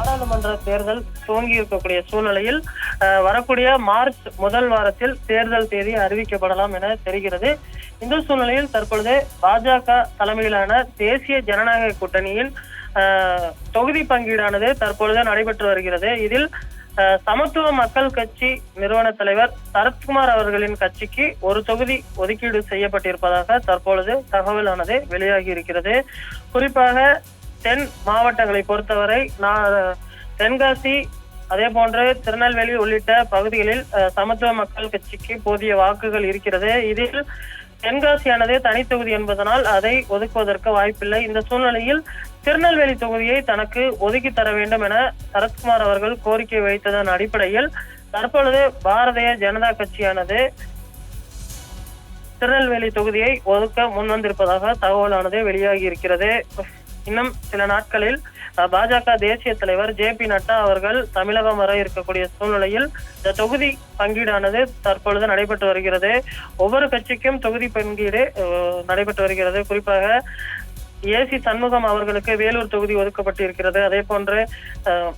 நாடாளுமன்ற தேர்தல் துவங்கி இருக்கக்கூடிய சூழ்நிலையில் வரக்கூடிய மார்ச் முதல் வாரத்தில் தேர்தல் தேதி அறிவிக்கப்படலாம் என தெரிகிறது. இந்த சூழ்நிலையில் தற்பொழுது பாஜக தலைமையிலான தேசிய ஜனநாயக கூட்டணியின் தொகுதி பங்கீடானது தற்பொழுது நடைபெற்று வருகிறது. இதில் அஹ், சமத்துவ மக்கள் கட்சி நிறுவன தலைவர் சரத்குமார் அவர்களின் கட்சிக்கு ஒரு தொகுதி ஒதுக்கீடு செய்யப்பட்டிருப்பதாக தற்பொழுது தகவலானது வெளியாகி இருக்கிறது. குறிப்பாக தென் மாவட்டங்களை பொறுத்தவரை தென்காசி அதே போன்று திருநெல்வேலி உள்ளிட்ட பகுதிகளில் சமத்துவ மக்கள் கட்சிக்கு போதிய வாக்குகள் இருக்கிறது. இதில் தென்காசியானது தனி தொகுதி என்பதனால் அதை ஒதுக்குவதற்கு வாய்ப்பில்லை. இந்த சூழ்நிலையில் திருநெல்வேலி தொகுதியை தனக்கு ஒதுக்கி தர வேண்டும் என சரத்குமார் அவர்கள் கோரிக்கை வைத்ததன் அடிப்படையில் தற்பொழுது பாரதிய ஜனதா கட்சியானது திருநெல்வேலி தொகுதியை ஒதுக்க முன்வந்திருப்பதாக தகவலானது வெளியாகி இருக்கிறது. இன்னும் சில நாட்களில் அஹ், பாஜக தேசிய தலைவர் ஜே பி நட்டா அவர்கள் தமிழகம் வர இருக்கக்கூடிய சூழ்நிலையில் இந்த தொகுதி பங்கீடானது தற்பொழுது நடைபெற்று வருகிறது. ஒவ்வொரு கட்சிக்கும் தொகுதி பங்கீடு அஹ், நடைபெற்று வருகிறது. குறிப்பாக ஏசி சண்முகம் அவர்களுக்கு வேலூர் தொகுதி ஒதுக்கப்பட்டு இருக்கிறது அதே போன்று அஹ்,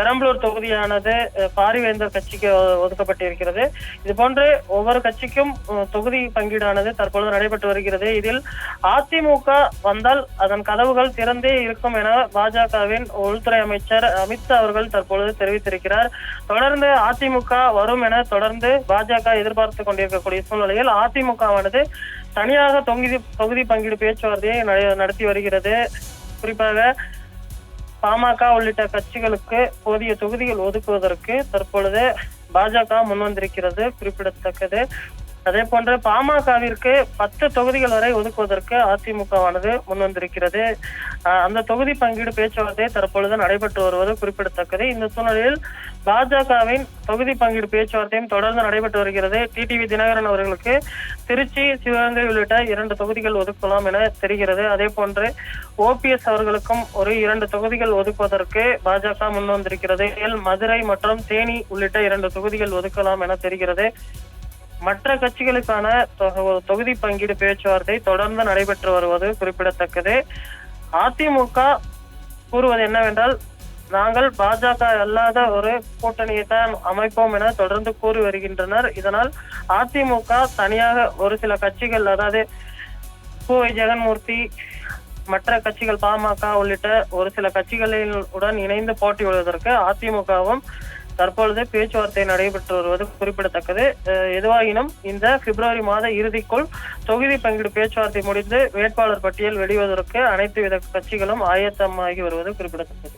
பெரம்பலூர் தொகுதியானது பாரிவேந்தர் கட்சிக்கு ஒ- ஒதுக்கப்பட்டிருக்கிறது. இது போன்று ஒவ்வொரு கட்சிக்கும் தொகுதி பங்கீடானது தற்பொழுது நடைபெற்று வருகிறது. இதில் அதிமுக வந்தால் அதன் கதவுகள் திறந்தே இருக்கும் என பாஜகவின் உள்துறை அமைச்சர் அமித்ஷா அவர்கள் தற்பொழுது தெரிவித்திருக்கிறார். தொடர்ந்து அதிமுக வரும் என தொடர்ந்து பாஜக எதிர்பார்த்து கொண்டிருக்கக்கூடிய சூழ்நிலையில் அதிமுகவானது தனியாக தொகுதி தொகுதி பங்கீடு பேச்சுவார்த்தையை நட- நடத்தி வருகிறது. குறிப்பாக பாமக உள்ளிட்ட கட்சிகளுக்கு போதிய தொகுதிகள் ஒதுக்குவதற்கு தற்பொழுது பாஜக முன்வந்திருக்கிறது குறிப்பிடத்தக்கது. அதே போன்று பாமகவிற்கு பத்து தொகுதிகள் வரை ஒதுக்குவதற்கு அதிமுகவானது முன்வந்திருக்கிறது. அந்த தொகுதி பங்கீடு பேச்சுவார்த்தை தற்பொழுது நடைபெற்று வருவது குறிப்பிடத்தக்கது. இந்த சூழ்நிலையில் பாஜகவின் தொகுதி பங்கீடு பேச்சுவார்த்தையும் தொடர்ந்து நடைபெற்று வருகிறது. டிடிவி தினகரன் அவர்களுக்கு திருச்சி சிவகங்கை உள்ளிட்ட இரண்டு தொகுதிகள் ஒதுக்கலாம் என தெரிகிறது. அதே போன்று ஓபிஎஸ் அவர்களுக்கும் ஒரு இரண்டு தொகுதிகள் ஒதுக்குவதற்கு பாஜக முன்வந்திருக்கிறது. மதுரை மற்றும் தேனி உள்ளிட்ட இரண்டு தொகுதிகள் ஒதுக்கலாம் என தெரிகிறது. மற்ற கட்சிகளுக்கான தொகுதி பங்கீடு பேச்சுவார்த்தை தொடர்ந்து நடைபெற்று வருவது குறிப்பிடத்தக்கது. அதிமுக கூறுவது என்னவென்றால் நாங்கள் பாஜக அல்லாத ஒரு கூட்டணியை தான் அமைப்போம் என தொடர்ந்து கூறி வருகின்றனர். இதனால் அதிமுக தனியாக ஒரு சில கட்சிகள் அதாவது கோவை ஜெகன்மூர்த்தி மற்ற கட்சிகள் பாமக உள்ளிட்ட ஒரு சில கட்சிகளின் உடன் இணைந்து போட்டியிடுவதற்கு அதிமுகவும் தற்பொழுது பேச்சுவார்த்தை நடைபெற்று வருவது குறிப்பிடத்தக்கது. அஹ் எதுவாயினும் இந்த பிப்ரவரி மாத இறுதிக்குள் தொகுதி பங்கீடு பேச்சுவார்த்தை முடிந்து வேட்பாளர் பட்டியல் வெளிவதற்கு அனைத்து வித கட்சிகளும் ஆயத்தமாகி வருவது குறிப்பிடத்தக்கது.